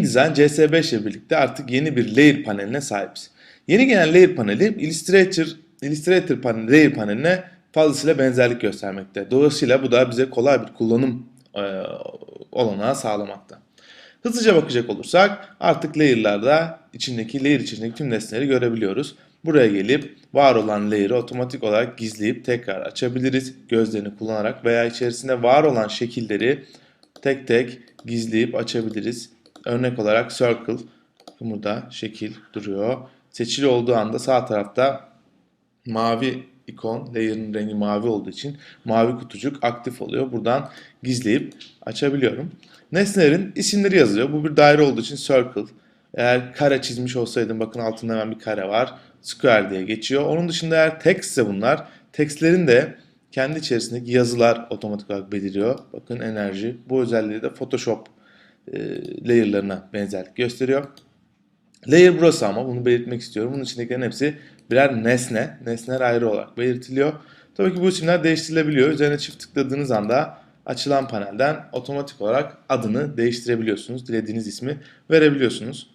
InDesign CS5 ile birlikte artık yeni bir layer paneline sahibiz. Yeni gelen layer paneli Illustrator, Illustrator panel, layer paneline fazlasıyla benzerlik göstermekte. Dolayısıyla bu da bize kolay bir kullanım e, olanağı sağlamakta. Hızlıca bakacak olursak artık layer'larda içindeki layer içindeki tüm nesneleri görebiliyoruz. Buraya gelip var olan layer'ı otomatik olarak gizleyip tekrar açabiliriz gözlerini kullanarak veya içerisinde var olan şekilleri tek tek gizleyip açabiliriz. Örnek olarak circle burada şekil duruyor. Seçili olduğu anda sağ tarafta mavi ikon, layer'ın rengi mavi olduğu için mavi kutucuk aktif oluyor. Buradan gizleyip açabiliyorum. Nesnelerin isimleri yazıyor. Bu bir daire olduğu için circle. Eğer kare çizmiş olsaydım bakın altında hemen bir kare var. Square diye geçiyor. Onun dışında eğer text ise bunlar. Textlerin de kendi içerisindeki yazılar otomatik olarak beliriyor. Bakın enerji. Bu özelliği de Photoshop layer'larına benzerlik gösteriyor. Layer burası ama bunu belirtmek istiyorum. Bunun içindekilerin hepsi birer nesne. Nesneler ayrı olarak belirtiliyor. Tabii ki bu isimler değiştirilebiliyor. Üzerine çift tıkladığınız anda açılan panelden otomatik olarak adını değiştirebiliyorsunuz. Dilediğiniz ismi verebiliyorsunuz.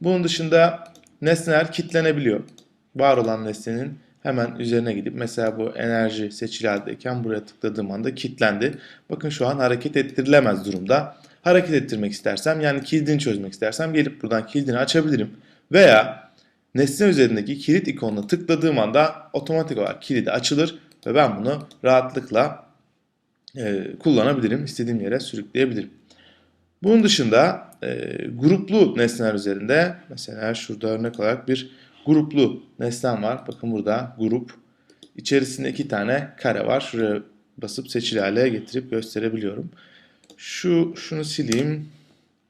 Bunun dışında nesneler kitlenebiliyor. Var olan nesnenin hemen üzerine gidip mesela bu enerji seçili haldeyken buraya tıkladığım anda kilitlendi. Bakın şu an hareket ettirilemez durumda. Hareket ettirmek istersem yani kilidini çözmek istersem gelip buradan kilidini açabilirim. Veya nesne üzerindeki kilit ikonuna tıkladığım anda otomatik olarak kilidi açılır ve ben bunu rahatlıkla e, kullanabilirim. İstediğim yere sürükleyebilirim. Bunun dışında e, gruplu nesneler üzerinde mesela şurada örnek olarak bir gruplu nesnem var. Bakın burada grup. İçerisinde iki tane kare var. Şuraya basıp seçili hale getirip gösterebiliyorum. Şu şunu sileyim.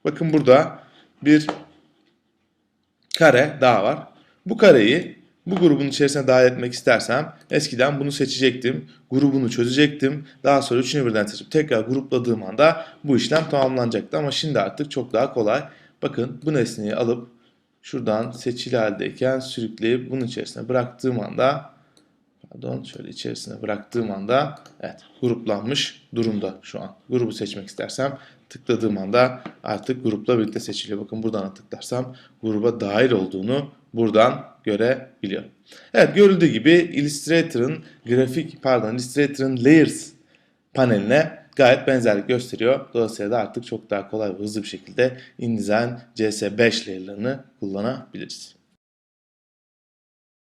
Bakın burada bir kare daha var. Bu kareyi bu grubun içerisine dahil etmek istersem eskiden bunu seçecektim. Grubunu çözecektim. Daha sonra üçünü birden seçip tekrar grupladığım anda bu işlem tamamlanacaktı. Ama şimdi artık çok daha kolay. Bakın bu nesneyi alıp şuradan seçili haldeyken sürükleyip bunun içerisine bıraktığım anda pardon şöyle içerisine bıraktığım anda evet gruplanmış durumda şu an. Grubu seçmek istersem tıkladığım anda artık grupla birlikte seçiliyor. Bakın buradan tıklarsam gruba dahil olduğunu buradan görebiliyorum. Evet görüldüğü gibi Illustrator'ın grafik pardon Illustrator'ın Layers paneline gayet benzerlik gösteriyor. Dolayısıyla da artık çok daha kolay ve hızlı bir şekilde InDesign CS5 layer'larını kullanabiliriz.